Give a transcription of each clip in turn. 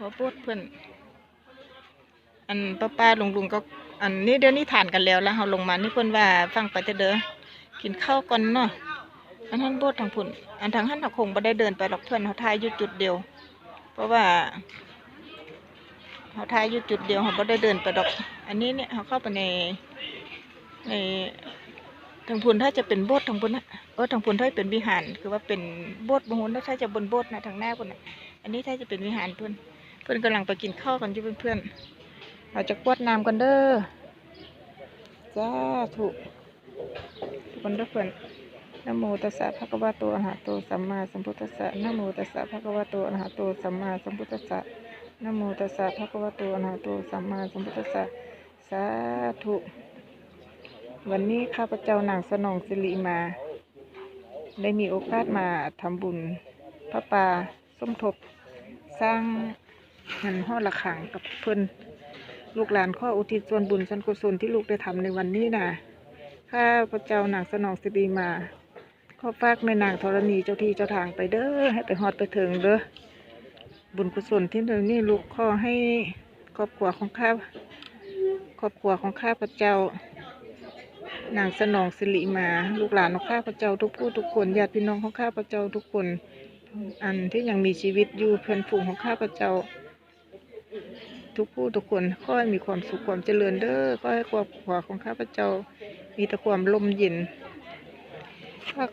พอพูดเพื่อนอันป้าป้าลุงลุงก็อันนี้เดี๋ยวนี้ทานกันแล้วแล้วเราลงมานี่เพิ่อนว่าฟังไปแต่เด้อกินข้าวก่อนเนาะอันนั้นโบดทางพุ่นอันทางหันเราคงไม่ได้เดินไปหรอกเพื่อนเขาทายอยู่จุดเดียว เพราะว่าเขาทายอยู่จุดเดียวเขาไม่ได้เดินไปดอก อันนี้เนี่ยเขาเข้าไปในในทางพุ่นถ้าจะเป็นโบสถ์ทางพุ่นนะเออทางพุ่นถ้าเป็นวิหาร คือว่าเป็นโบสถ์บางคนถ้าจะบนโบสถ์นะทางหน้าพุ่นนะอันนี้ถ้าจะเป็นวิหารเพื่อน พื่อนกำลังไปกินข้าวกันอยู่เพื่อนๆเราจะกวดน้ำกันเด้อจ้าถูกทุกคนเด้อเพื่อนนโมตัสสะภะคะวะโตอะระหะโตสัมมาสัมพุทธัสสะนโมตัสสะภะคะวะโตอะระหะโตสัมมาสัมพุทธัสสะนโมตัสสะภะคะวะโตอะระหะโตสัมมาสัมพุทธัสสะสาธุวันนี้ข้าพเจ้านางสนองสิริมา ได้มีโอกาสมาทำบุญพระป่าสมทบสร้าง หันห่อระฆังกับเพิ่อนลูกหลานข้ออุทิศส่วนบุญส่วนกุศลที่ลูกได้ทำในวันนี้นะข้าพระเจ้านางสนองสิริมาขอฝากแม่นางธรณีเจ้าที่เจ้าทางไปเด้อให้ไปฮอดไปถึงเด้อบุญกุศลที่เดิมนี่ลูกขอให้ครอบครัวของข้าครอบครัวของข้าพระเจ้านางสนองสิริมา ลูกหลานของข้าพเจ้าทุกผู้ทุกคนญาติพี่น้องของข้าพเจ้าทุกคน อันที่ยังมีชีวิตอยู่เพื่อนฝูงของข้าพเจ้า ทุกผู้ทุกคนขอให้มีความสุขความเจริญเด้อขอให้ครอบครัวของข้าพเจ้า มีแต่ความลมเย็นพระ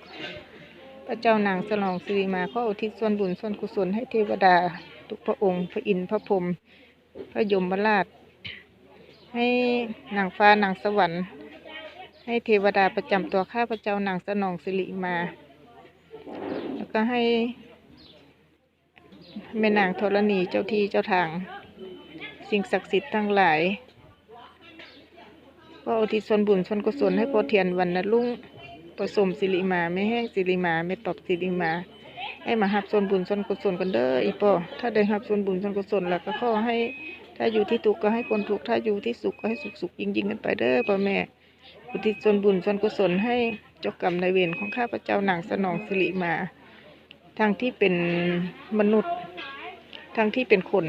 พระเจ้านางสนองสิริมาขออุทิศส่วนบุญส่วนกุศลให้เทวดา ทุกพระองค์ พระอินทร์พระพรหมพระยมราช ให้นางฟ้านางสวรรค์ ให้เทวดาประจำตัวข้าพระเจ้านางสนองสิริมา แล้วก็ให้แม่นางธรณีเจ้าที่เจ้าทาง สิ่งศักดิ์สิทธิ์ทั้งหลายก็อุทิศส่วนบุญส่วนกุศลให้พอเทียนวันนรุ่งผสมสิริมาไม่แห้งสิริมาไม่ตอบสิริมา ให้มาหับส่วนบุญส่วนกุศลกันเด้ออีปอถ้าได้หับส่วนบุญส่วนกุศลแล้วก็ขอให้ถ้าอยู่ที่ทุกข์ก็ให้คนทุกข์ถ้าอยู่ที่สุขก็ให้สุขสุขยิ่งยิ่งกันไปเด้อพ่อแม่อุทิศส่วนบุญส่วนกุศลให้เจ้ากรรมนายเวรของข้าพเจ้าหนางสนองสิริมาทางที่เป็นมนุษย์ทางที่เป็นคน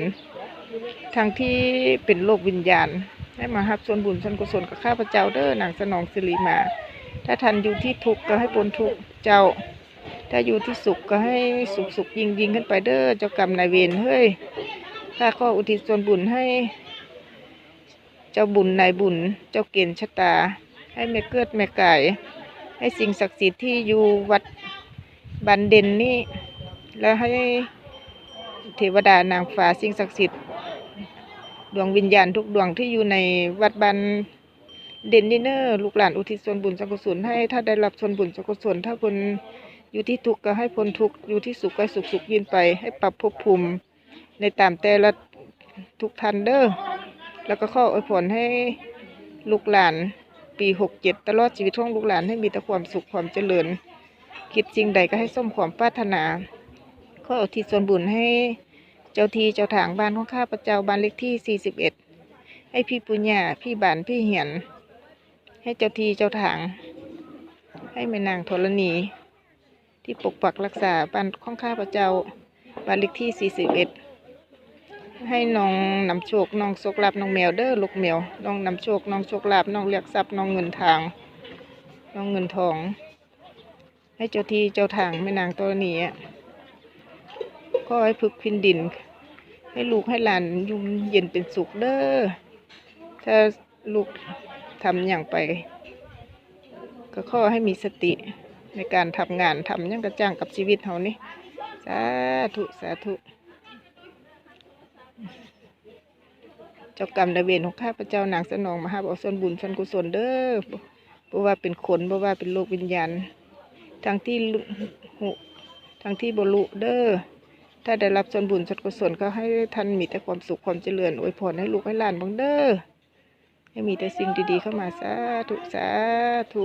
ทางที่เป็นโลกวิญญาณให้มาหับส่วนบุญส่วนกุศลกับข้าพเจ้าเด้อนางสนองสิริมา ถ้าท่านอยู่ที่ทุกข์ก็ให้พ้นทุกข์เจ้า ถ้าอยู่ที่สุขก็ให้สุขสุขยิ่งยิ่งขึ้นไปเด้อเจ้ากรรมนายเวรเฮ้ยข้าก็อุทิศส่วนบุญให้ เจ้าบุญนายบุญ เจ้าเกณฑ์ชะตา ให้แม่เกิดแม่ไก่ให้สิ่งศักดิ์สิทธิ์ที่อยู่วัดบันเด่นนี่แล้วให้เทวดานางฟ้าสิ่งศักดิ์สิทธิ์ ดวงวิญญาณทุกดวงที่อยู่ในวัดบันเดนนี่เนอร์ลูกหลานอุทิศส่วนบุญส่วนกุศลให้ถ้าได้รับส่วนบุญส่วนกุศลถ้าคนอยู่ที่ทุกข์ก็ให้พ้นทุกข์อยู่ที่สุขก็สุขสุขยินไป ให้ปรับภพภูมิในตามแต่ละทุกทันเด้อแล้วก็ข้ออวยพรให้ลูกหลานปีหกเจ็ดตลอดชีวิตของลูกหลานให้มีแต่ความสุขความเจริญ คิดสิ่งใดก็ให้สมความปรารถนา ข้ออุทิศส่วนบุญให้ เจ้าทีเจ้าทางบ้านของข้าพเจ้าบ้านเลขที่ 41 ให้พี่ปุญญาพี่บานพี่เหียน ให้เจ้าที่เจ้าทาง ให้แม่นางธรณี ที่ปกปักรักษาบ้านของข้าพเจ้าบ้านเลขที่ 41 ให้น้องนำโชคน้องโชคลาภน้องแมวเด้อลูกแมวน้องนำโชคน้องโชคลาภน้องเรียกทรัพย์น้องเงินทางน้องเงินทอง ให้เจ้าที่เจ้าทางแม่นางธรณีอะก็ให้พึกพินดิน ให้ลูกให้หลานยุ่มเย็นเป็นสุขเด้อ ถ้าลูกทำอย่างไป ก็ขอให้มีสติในการทำงานทำยังกระจ่างกับชีวิตเขานี่สาธุ สาธุ เจ้ากรรมนายเวรของข้าพเจ้านางสนองมหาบอกส่วนบุญส่วนกุศลเด้อเพราะว่าเป็นคนเพราะว่าเป็นโลกวิญญาณทางที่ลุหุทางที่บรุเด้อ ถ้าได้รับส่วนบุญส่วนกุศลก็ให้ท่านมีแต่ความสุขความเจริญอวยพรให้ลูกให้หลานบังเด้อให้มีแต่สิ่งดีๆเข้ามาสาธุสาธุ